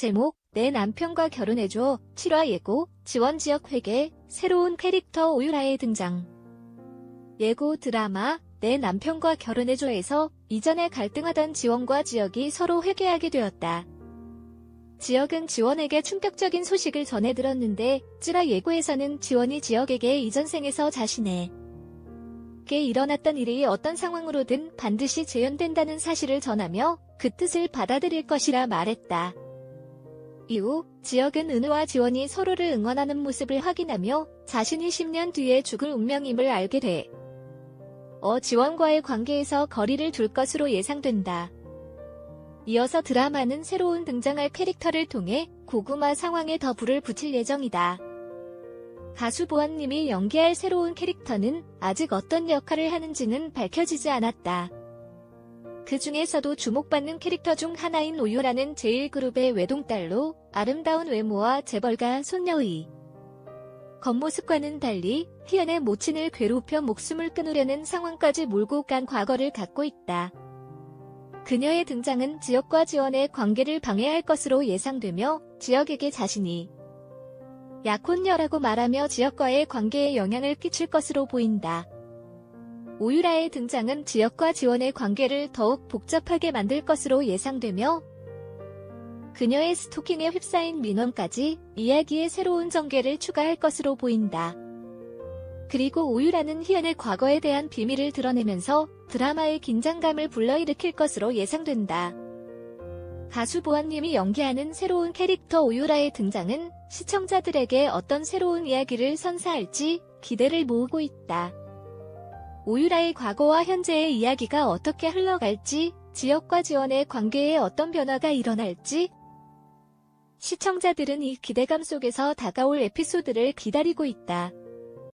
제목 내 남편과 결혼해줘 7화 예고 지원 지역 회계 새로운 캐릭터 오유라의 등장 예고 드라마 내 남편과 결혼해줘에서 이전에 갈등하던 지원과 지역이 서로 회개하게 되었다. 지역은 지원에게 충격적인 소식을 전해 들었는데 찌라 예고에서는 지원이 지역에게 이전 생에서 자신에게 일어났던 일이 어떤 상황으로든 반드시 재현된다는 사실을 전하며 그 뜻을 받아들일 것이라 말했다. 이후 지역은 은우와 지원이 서로를 응원하는 모습을 확인하며 자신이 10년 뒤에 죽을 운명임을 알게 돼. 어 지원과의 관계에서 거리를 둘 것으로 예상된다. 이어서 드라마는 새로운 등장할 캐릭터를 통해 고구마 상황에 더 불을 붙일 예정이다. 가수 보안님이 연기할 새로운 캐릭터는 아직 어떤 역할을 하는지는 밝혀지지 않았다. 그 중에서도 주목받는 캐릭터 중 하나인 오유라는 제1그룹의 외동딸로 아름다운 외모와 재벌가 손녀의 겉모습과는 달리 희연의 모친을 괴롭혀 목숨을 끊으려는 상황까지 몰고 간 과거를 갖고 있다. 그녀의 등장은 지역과 지원의 관계를 방해할 것으로 예상되며 지역에게 자신이 약혼녀라고 말하며 지역과의 관계에 영향을 끼칠 것으로 보인다. 오유라의 등장은 지역과 지원의 관계를 더욱 복잡하게 만들 것으로 예상되며 그녀의 스토킹에 휩싸인 민원까지 이야기의 새로운 전개를 추가할 것으로 보인다. 그리고 오유라는 희연의 과거에 대한 비밀을 드러내면서 드라마의 긴장감을 불러일으킬 것으로 예상된다. 가수 보안님이 연기하는 새로운 캐릭터 오유라의 등장은 시청자들에게 어떤 새로운 이야기를 선사할지 기대를 모으고 있다. 오유라의 과거와 현재의 이야기가 어떻게 흘러갈지, 지역과 지원의 관계에 어떤 변화가 일어날지, 시청자들은 이 기대감 속에서 다가올 에피소드를 기다리고 있다.